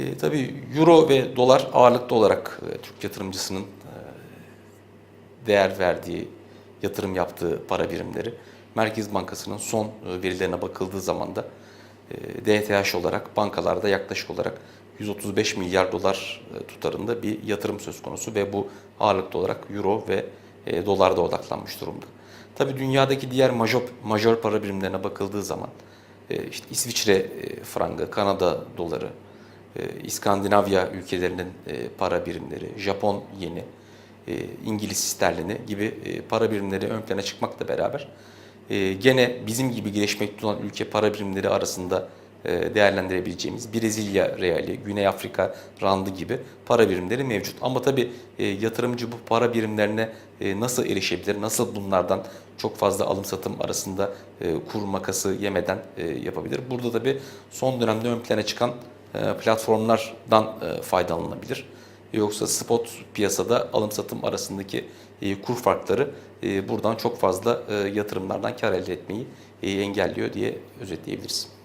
E, tabii euro ve dolar ağırlıklı olarak e, Türk yatırımcısının e, değer verdiği, yatırım yaptığı para birimleri. Merkez Bankası'nın son e, verilerine bakıldığı zaman da e, DTH olarak bankalarda yaklaşık olarak 135 milyar dolar e, tutarında bir yatırım söz konusu ve bu ağırlıklı olarak euro ve e, dolarda odaklanmış durumda. Tabii dünyadaki diğer major, major para birimlerine bakıldığı zaman e, işte İsviçre e, frangı, Kanada doları, İskandinavya ülkelerinin e, para birimleri, Japon yeni, e, İngiliz sterlini gibi e, para birimleri ön plana çıkmakla beraber gene bizim gibi gelişmekte olan ülke para birimleri arasında değerlendirebileceğimiz Brezilya reali, Güney Afrika randı gibi para birimleri mevcut. Ama tabii yatırımcı bu para birimlerine nasıl erişebilir, nasıl bunlardan çok fazla alım satım arasında kur makası yemeden yapabilir. Burada tabii son dönemde ön plana çıkan platformlardan e, faydalanılabilir. Yoksa spot piyasada alım satım arasındaki e, kur farkları e, buradan çok fazla e, yatırımlardan kar elde etmeyi e, engelliyor diye özetleyebiliriz.